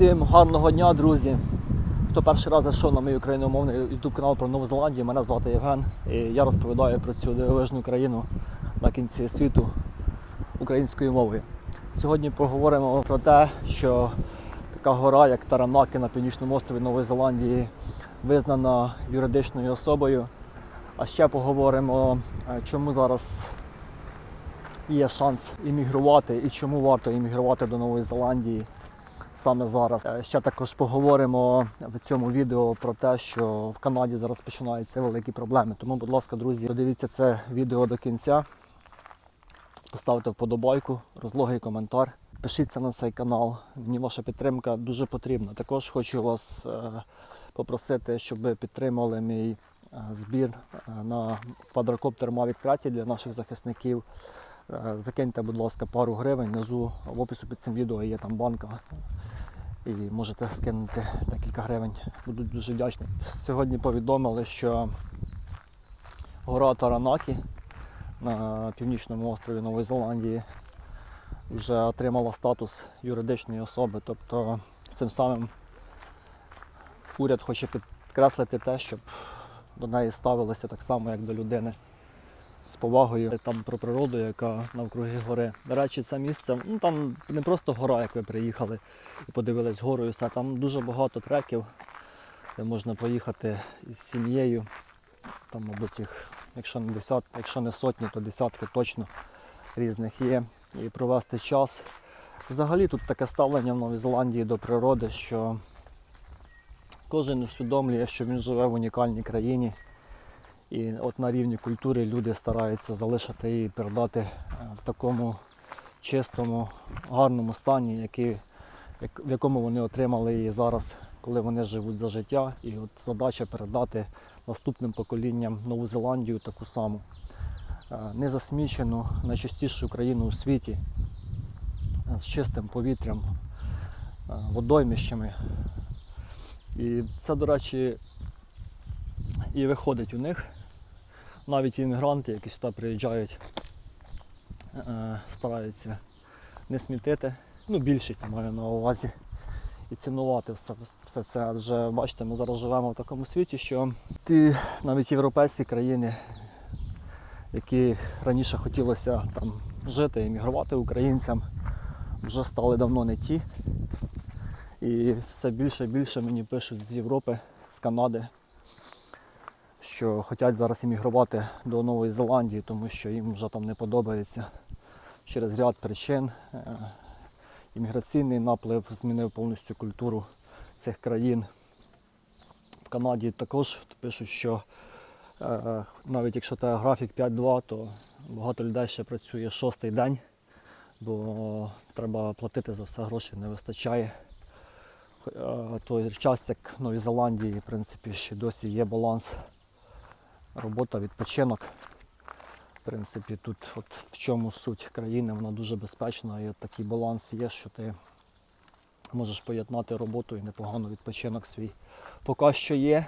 Всім гарного дня, друзі! Хто перший раз зайшов на мій україномовний YouTube канал про Нову Зеландію, мене звати Євген. І я розповідаю про цю дивовижну країну на кінці світу українською мовою. Сьогодні поговоримо про те, що така гора, як Таранаки на північному острові Нової Зеландії, визнана юридичною особою. А ще поговоримо, е, чому зараз є шанс іммігрувати і чому варто іммігрувати до Нової Зеландії саме зараз. Е, Ще також поговоримо в цьому відео про те, що в Канаді зараз починаються великі проблеми. Тому, будь ласка, друзі, подивіться це відео до кінця. Поставте вподобайку, розлогий коментар. Пишіться на цей канал. Мені ваша підтримка дуже потрібна. Також хочу вас е, попросити, щоб ви підтримали мій е, збір на квадрокоптер Mavic 3 для наших захисників. Закиньте, будь ласка, пару гривень. Внизу в опису під цим відео є там банка. І можете скинути декілька гривень. Буду дуже вдячний. Сьогодні повідомили, що гора Таранакі на північному острові Нової Зеландії вже отримала статус юридичної особи. Тобто цим самим уряд хоче підкреслити те, щоб до неї ставилися так само, як до людини з повагою там про природу, яка навкруги гори. До речі, це місце ну там не просто гора, як ви приїхали і подивились гору, і все. Там дуже багато треків, де можна поїхати із сім'єю. Там, мабуть, їх, якщо не десят, якщо не сотні, то десятки точно різних є. І провести час. Взагалі тут таке ставлення в Новій Зеландії до природи, що кожен усвідомлює, що він живе в унікальній країні. І от на рівні культури люди стараються залишити її, передати е, в такому чистому, гарному стані, який, в якому вони отримали її зараз, коли вони живуть за життя. І от задача передати наступним поколінням Нову Зеландію таку саму. Е, Незасмічену, найчистішу країну у світі з чистим повітрям, е, водоймищами. І це, до речі, і виходить у них. Навіть іммігранти, які сюди приїжджають, е, стараються не смітити. Ну, більшість маю на увазі. І цінувати все, все це. Адже бачите, ми зараз живемо в такому світі, що ті навіть європейські країни, які раніше хотілося там жити, іммігрувати українцям, вже стали давно не ті. І все більше і більше мені пишуть з Європи, з Канади, що хочуть зараз іммігрувати до Нової Зеландії, тому що їм вже там не подобається через ряд причин. Е, Імміграційний наплив змінив повністю культуру цих країн. В Канаді також пишуть, що е, навіть якщо це графік 5-2, то багато людей ще працює шостий день, бо треба платити за все гроші, не вистачає. Е, той час, як в Новій Зеландії, в принципі, ще досі є баланс робота, відпочинок. В принципі, тут от в чому суть країни, вона дуже безпечна і от такий баланс є, що ти можеш поєднати роботу і непогано відпочинок свій. Поки що є.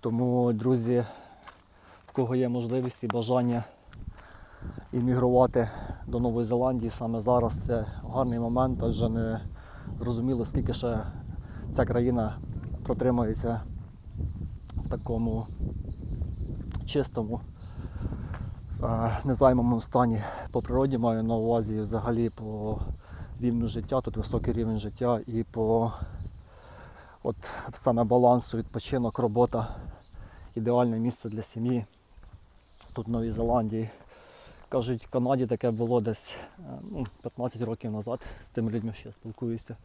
Тому, друзі, в кого є можливість і бажання іммігрувати до Нової Зеландії саме зараз це гарний момент, адже не зрозуміло, скільки ще ця країна протримається в такому чистому, незайманому стані. По природі маю на увазі взагалі по рівню життя, тут високий рівень життя і по от саме балансу, відпочинок, робота, ідеальне місце для сім'ї тут в Новій Зеландії. Кажуть, в Канаді таке було десь е, ну, 15 років назад, з тими людьми, я спілкуюся.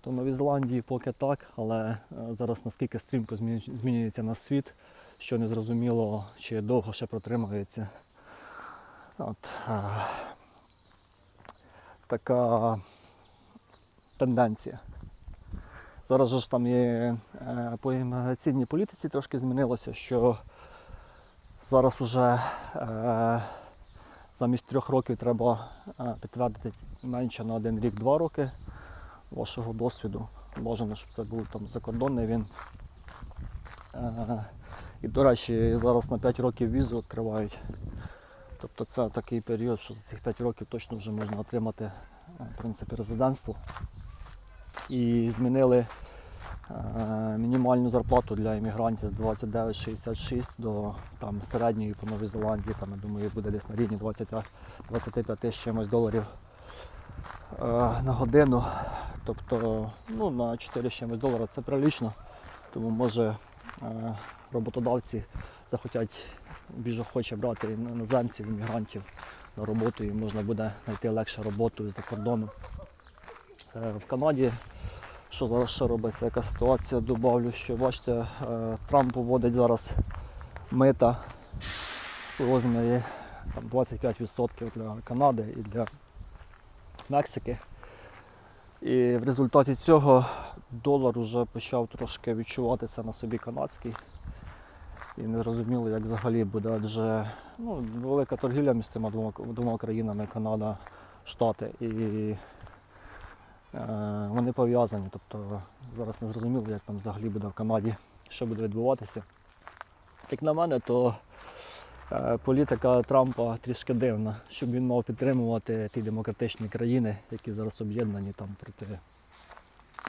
То в Новій Зеландії поки так, але е, зараз наскільки стрімко змінюється наш світ, що не зрозуміло, чи довго ще протримається. От, е, така тенденція. Зараз ж там є е, по імміграційній політиці трошки змінилося, що зараз уже е, замість трьох років треба е, підтвердити менше на один рік два роки вашого досвіду. Бажано, щоб це був там закордонний він. Е, і, до речі, зараз на 5 років візу відкривають. Тобто це такий період, що за цих 5 років точно вже можна отримати е, в принципі, резидентство. і змінили е, мінімальну зарплату для іммігрантів з 29,66 до там, середньої по Новій Зеландії, там, я думаю, буде десь на рівні 20, 25 з чимось доларів е, на годину. Тобто ну, на 4 з чимось долара це прилично. Тому може роботодавці захотять більш охоче брати іноземців, іммігрантів на роботу і можна буде знайти легше роботу з-за кордону. Е, В Канаді, що зараз що робиться, яка ситуація, добавлю, що бачите, е, Трамп вводить зараз мита у розмірі там, 25% для Канади і для Мексики. І в результаті цього долар вже почав трошки відчуватися на собі канадський. І не зрозуміло, як взагалі буде, адже ну, велика торгівля між цими двома, двома країнами Канада, Штати. І е, вони пов'язані. Тобто зараз не зрозуміло, як там взагалі буде в Канаді, що буде відбуватися. Як на мене, то е, політика Трампа трішки дивна, щоб він мав підтримувати ті демократичні країни, які зараз об'єднані там проти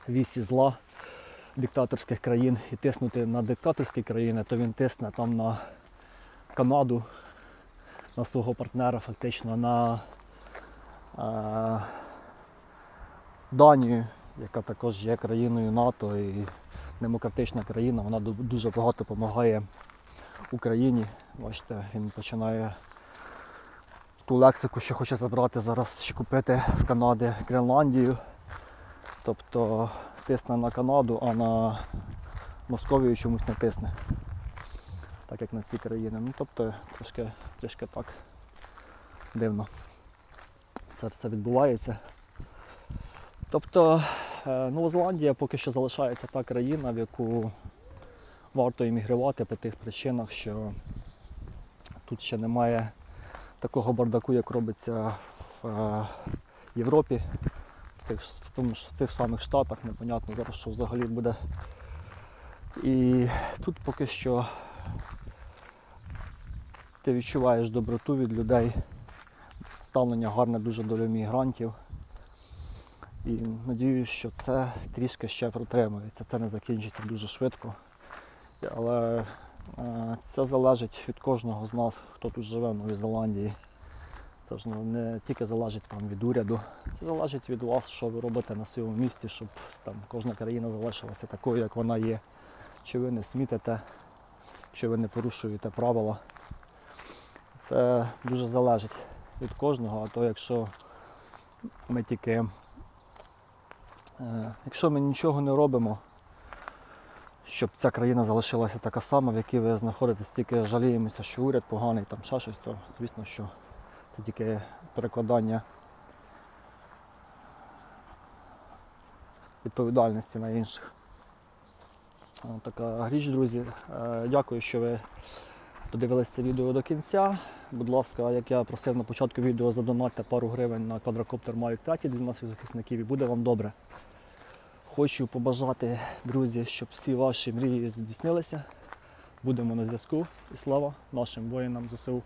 вісі зла диктаторських країн і тиснути на диктаторські країни, то він тисне там на Канаду, на свого партнера, фактично на е, Данію, яка також є країною НАТО і демократична країна. Вона дуже багато допомагає Україні. Бачите, він починає ту лексику, що хоче забрати зараз, ще купити в Канаді Гренландію. Тобто тисне на Канаду, а на Московію чомусь не тисне. Так як на ці країни. Ну, тобто трошки, трішки так дивно. Це все відбувається. Тобто е, Нова Зеландія поки що залишається та країна, в яку варто іммігрувати по тих причинах, що тут ще немає такого бардаку, як робиться в е, Європі тих, в тому цих самих Штатах, непонятно зараз, що взагалі буде. І тут поки що ти відчуваєш доброту від людей, ставлення гарне дуже до мігрантів. І надіюсь, що це трішки ще протримується, це не закінчиться дуже швидко. Але е, це залежить від кожного з нас, хто тут живе в Новій Зеландії. Це ж не тільки залежить там, від уряду, це залежить від вас, що ви робите на своєму місці, щоб там кожна країна залишилася такою, як вона є. Чи ви не смітите, чи ви не порушуєте правила. Це дуже залежить від кожного, а то якщо ми тільки, е, якщо ми нічого не робимо, щоб ця країна залишилася така сама, в якій ви знаходитесь, тільки жаліємося, що уряд поганий, там ще щось, то звісно, що це тільки перекладання відповідальності на інших. Така річ, друзі. Е, Дякую, що ви додивилися це відео до кінця. Будь ласка, як я просив на початку відео, задонатьте пару гривень на квадрокоптер Mavic 3 для наших захисників і буде вам добре. Хочу побажати, друзі, щоб всі ваші мрії здійснилися. Будемо на зв'язку і слава нашим воїнам ЗСУ.